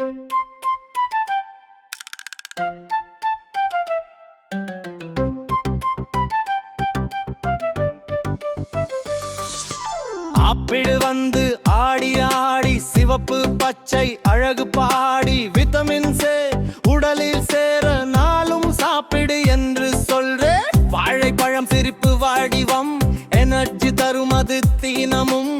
Apple வந்து ஆடி ஆடி சிவப்பு பச்சை அழகு பாடி விட்டமின் சே உடலில் சேர நாளும் சாப்பிடு என்று சொல்றேன். வாழைப்பழம் சிரிப்பு வடிவம் எனர்ஜி தரும் அது தீனமும்.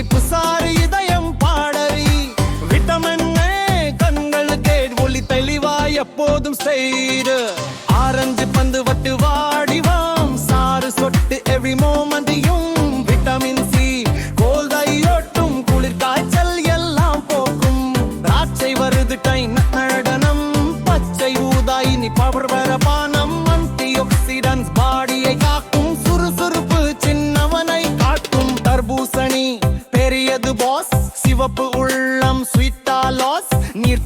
இனிப்பு சாறு இதயம் பாடறி. விட்டமின் கண்கள் கேட் ஒளி தெளிவா எப்போதும் செய்து ஆரஞ்சு பந்து வட்டு வாடிவாம் சாறு சொட்டு எவ்ரி மோமண்டியும் விட்டமின் சி கோல்தையோட்டும் குளிர் காய்ச்சல் எல்லாம் போக்கும். திராட்சை வருது டை நடனம் பச்சை ஊதா இனி பவர் வர பானம் ஆன்டி ஆக்சிடன்ஸ் பாடியை காக்கும்.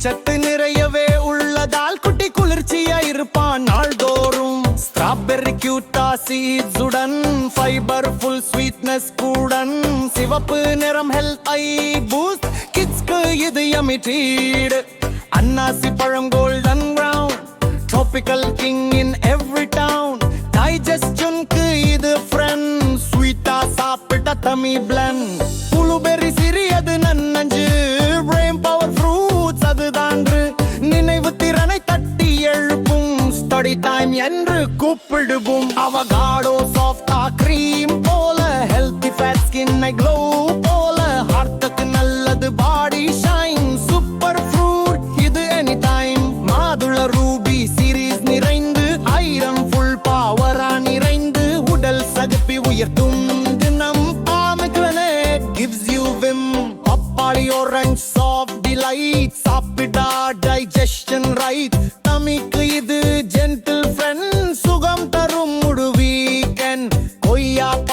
சத்து நிறையவே உள்ளதால் குட்டி குளிர்ச்சியா இருப்பான் நாள்தோறும். ஸ்ட்ராபெர்ரி கியூட்டா சீட்ஸுடன் ஃபைபர் ஃபுல் ஸ்வீட்னஸ் கூடன். சிவப்பு நிறம் ஹெல்த் ஐ பூஸ்ட் கிட்ஸ்க்கு இது எமிட்டீடு அன்னாசி பழம் golden brown tropical king in every town டைஜஸ்டனுக்கு இது ஃப்ரெண்ட் ஸ்வீட்டா சாப்பிட்ட தமி பிளன் ஸ்டடி டைம் என்று கூப்பிடுவோம். அவகாடோ சாஃப்டா கிரீம் போல ஹெல்த்தி ஃபேட் ஸ்கின்னை க்ளோ போல. ஹார்ட்டுக்கு நல்லது பாடி ஷைன் சூப்பர் ஃப்ரூட் இது எனி டைம் மாதுள ரூபி சீரீஸ் நிறைந்து ஐரன் ஃபுல் பவரா நிறைந்து உடல் சகுப்பி உயர்த்தும் தினம் பாமக்ரனேட் கிவ்ஸ் யூ விம் பப்பாளி orange சாஃப்ட் டிலைட் சாப்பிட்டா டைஜஷன் ரைட் தமிக்கு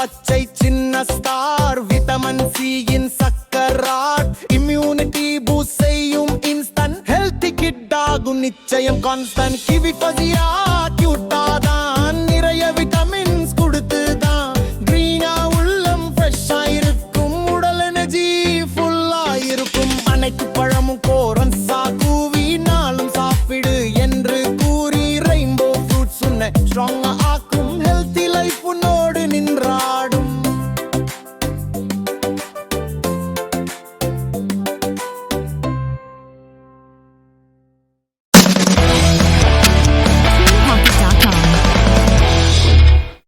பச்சை சின்ன ஸ்டார் விட்டமின் சியின் சக்கராட் இம்யூனிட்டி பூஸ்ட் செய்யும் இன்ஸ்டன் ஹெல்த்தி கிட் ஆகும் நிச்சயம் கான்ஸ்டன் கிவி பசியா கியூட்டா தான். நிறைய விட்டமின்ஸ் கொடுத்து தான். கிரீனா உள்ளம் ஃப்ரெஷ்ஷா இருக்கும். உடல் எனர்ஜி ஃபுல்லா இருக்கும். அனைத்து பழமும் கோரன் சாக்கூவி சாப்பிடு என்று கூறி ரெயின்போ ஃப்ரூட் சொன்ன ஸ்ட்ராங்கா